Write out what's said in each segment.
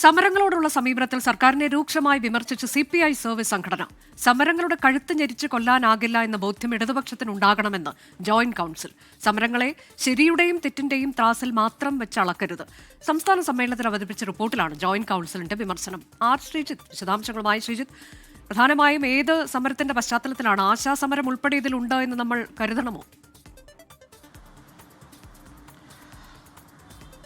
സമരങ്ങളോടുള്ള സമീപനത്തിൽ സർക്കാരിനെ രൂക്ഷമായി വിമർശിച്ച് സി പി ഐ സർവീസ് സംഘടന. സമരങ്ങളുടെ കഴുത്ത് ഞെരിച്ച് കൊല്ലാനാകില്ല എന്ന ബോധ്യം ഇടതുപക്ഷത്തിനുണ്ടാകണമെന്ന് ജോയിന്റ് കൌൺസിൽ. സമരങ്ങളെ ശരിയുടെയും തെറ്റിന്റെയും ത്രാസിൽ മാത്രം വെച്ച് അളക്കരുത്. സംസ്ഥാന സമ്മേളനത്തിൽ അവതരിപ്പിച്ച റിപ്പോർട്ടിലാണ് ജോയിന്റ് കൌൺസിലിന്റെ വിമർശനം. ആർ ശ്രീജിത്ത് വിശദാംശങ്ങളുമായി ശ്രീജിത്ത്. പ്രധാനമായും ഏത് സമരത്തിന്റെ പശ്ചാത്തലത്തിലാണ് ആശാസമരം ഉൾപ്പെടെ ഇതിലുണ്ട് എന്ന് നമ്മൾ കരുതണമോ?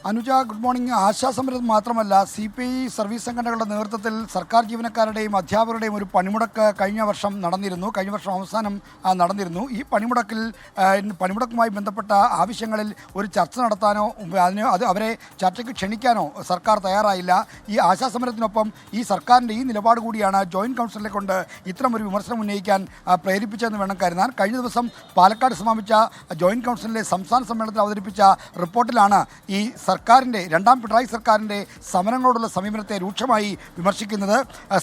Anuja good morning. ആശാസമരം മാത്രമല്ല സി പി ഐ സർവീസ് സംഘടനകളുടെ നേതൃത്വത്തിൽ സർക്കാർ ജീവനക്കാരുടെയും അധ്യാപകരുടെയും ഒരു പണിമുടക്ക് കഴിഞ്ഞ വർഷം നടന്നിരുന്നു. കഴിഞ്ഞ വർഷം അവസാനം നടന്നിരുന്നു. ഈ പണിമുടക്കിൽ പണിമുടക്കുമായി ബന്ധപ്പെട്ട ആവശ്യങ്ങളിൽ ഒരു ചർച്ച നടത്താനോ അതിന് അത് അവരെ ചർച്ചയ്ക്ക് ക്ഷണിക്കാനോ സർക്കാർ തയ്യാറായില്ല. ഈ ആശാസമരത്തിനൊപ്പം ഈ സർക്കാരിന്റെ ഈ നിലപാട് കൂടിയാണ് ജോയിന്റ് കൗൺസിലിനെ കൊണ്ട് ഇത്തരം ഒരു വിമർശനം ഉന്നയിക്കാൻ പ്രേരിപ്പിച്ചതെന്ന് വേണം കരുതാൻ. കഴിഞ്ഞ ദിവസം പാലക്കാട് സമാപിച്ച ജോയിന്റ് കൗൺസിലിലെ സംസ്ഥാന സമ്മേളനത്തിൽ അവതരിപ്പിച്ച റിപ്പോർട്ടിലാണ് ഈ സർക്കാരിന്റെ രണ്ടാം പിണറായി സർക്കാരിന്റെ സമരങ്ങളോടുള്ള സമീപനത്തെ രൂക്ഷമായി വിമർശിക്കുന്നത്.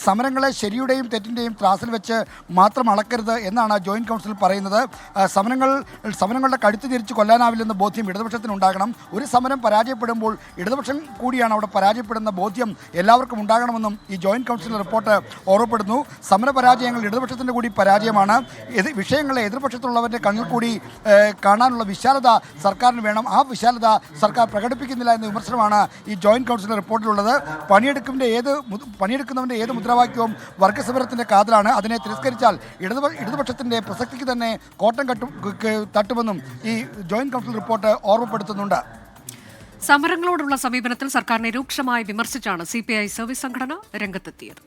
സമരങ്ങളെ ശരിയുടെയും തെറ്റിന്റെയും ത്രാസിൽ വെച്ച് മാത്രം അളക്കരുത് എന്നാണ് ജോയിന്റ് കൗൺസിൽ പറയുന്നത്. സമരങ്ങൾ സമരങ്ങളുടെ കഴുത്ത് തിരിച്ച് കൊല്ലാനാവില്ലെന്ന ബോധ്യം ഇടതുപക്ഷത്തിനുണ്ടാകണം. ഒരു സമരം പരാജയപ്പെടുമ്പോൾ ഇടതുപക്ഷം കൂടിയാണ് അവിടെ പരാജയപ്പെടുന്ന ബോധ്യം എല്ലാവർക്കും ഉണ്ടാകണമെന്നും ഈ ജോയിന്റ് കൗൺസിൽ റിപ്പോർട്ട് ഓർമ്മപ്പെടുന്നു. സമര പരാജയങ്ങൾ ഇടതുപക്ഷത്തിന്റെ കൂടി പരാജയമാണ്. വിഷയങ്ങളെ എതിർപക്ഷത്തുള്ളവരുടെ കണ്ണിൽ കൂടി കാണാനുള്ള വിശാലത സർക്കാരിന് വേണം. ആ വിശാലത സർക്കാർ പ്രകടിപ്പിക്കുന്നില്ല എന്ന വിമർശനമാണ് ഈ ജോയിന്റ് കൗൺസിൽ റിപ്പോർട്ടിലുള്ളത്. പണിയെടുക്കുന്നതിന്റെ ഏത് പണിയെടുക്കുന്നവന്റെ ഏത് മുദ്രാവാക്യവും വർഗസമരത്തിന്റെ കാതലാണ്. അതിനെ തിരസ്കരിച്ചാൽ ഇടതു ഇടതുപക്ഷത്തിന്റെ പ്രസക്തിക്ക് തന്നെ കോട്ടം കട്ടും തട്ടുമെന്നും ഈ ജോയിന്റ് കൗൺസിൽ റിപ്പോർട്ട് ഓർമ്മപ്പെടുത്തുന്നുണ്ട്. സമരങ്ങളോടുള്ള സമീപനത്തിൽ സർക്കാരിനെ രൂക്ഷമായി വിമർശിച്ചാണ് സി സർവീസ് സംഘടന രംഗത്തെത്തിയത്.